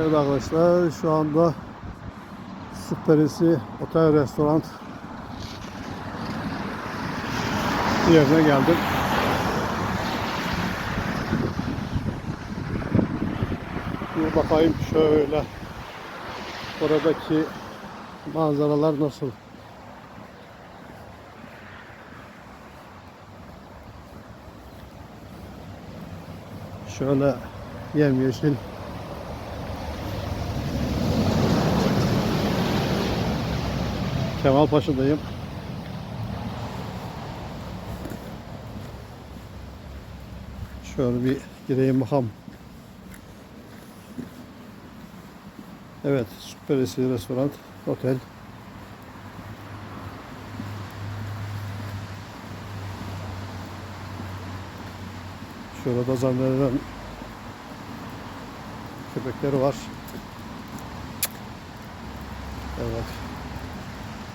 Evet arkadaşlar şu anda Süperisi Otel Restoran yerine geldim. Bir bakayım şöyle oradaki manzaralar nasıl? Şöyle yemyeşil Kemalpaşa'dayım. Şöyle bir gireyim bakalım. Evet, Süperisi Restoran, Otel. Şurada da zannedilen köpekleri var. Evet.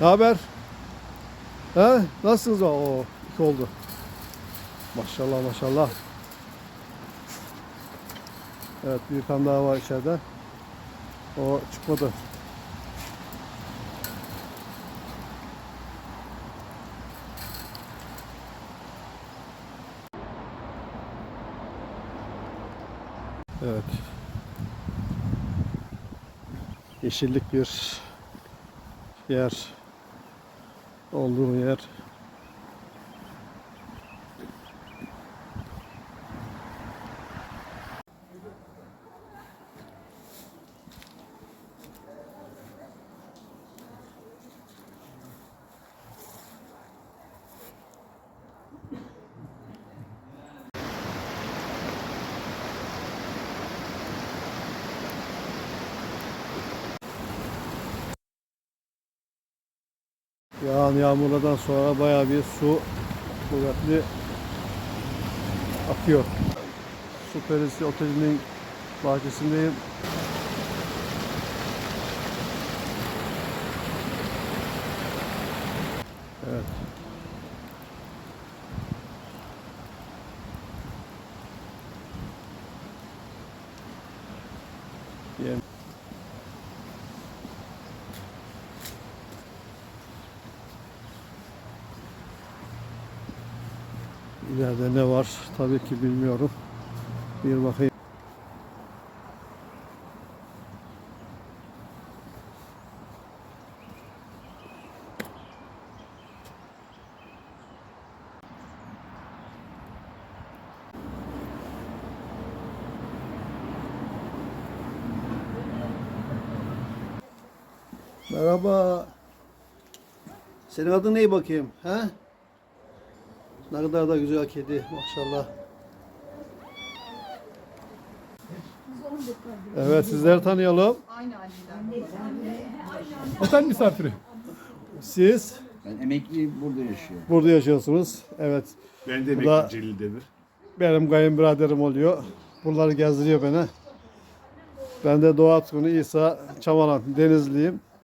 Ne haber? He? Nasılsınız? Oo, iki oldu. Maşallah maşallah. Evet bir tane daha var içeride. O çıkmadı. Evet. Yeşillik bir yer olduğu yer. Yağan yağmurlardan sonra bayağı bir su kuvvetli akıyor. Su Perisi Oteli'nin bahçesindeyim. Evet. Yem. İleride ne var tabii ki bilmiyorum. Bir bakayım. Merhaba. Senin adın ne bakayım? He? Ne kadar da güzel kedi maşallah. Evet sizleri tanıyalım. Otel misafiri. Siz Ben emekli burada yaşıyorum. burada yaşıyorsunuz. Evet Ben de Bu da- emekli Celil Demir. benim kayınbiraderim oluyor. Buraları gezdiriyor beni. Ben de Doğu Atkunu İsa Çamalan Denizliyim.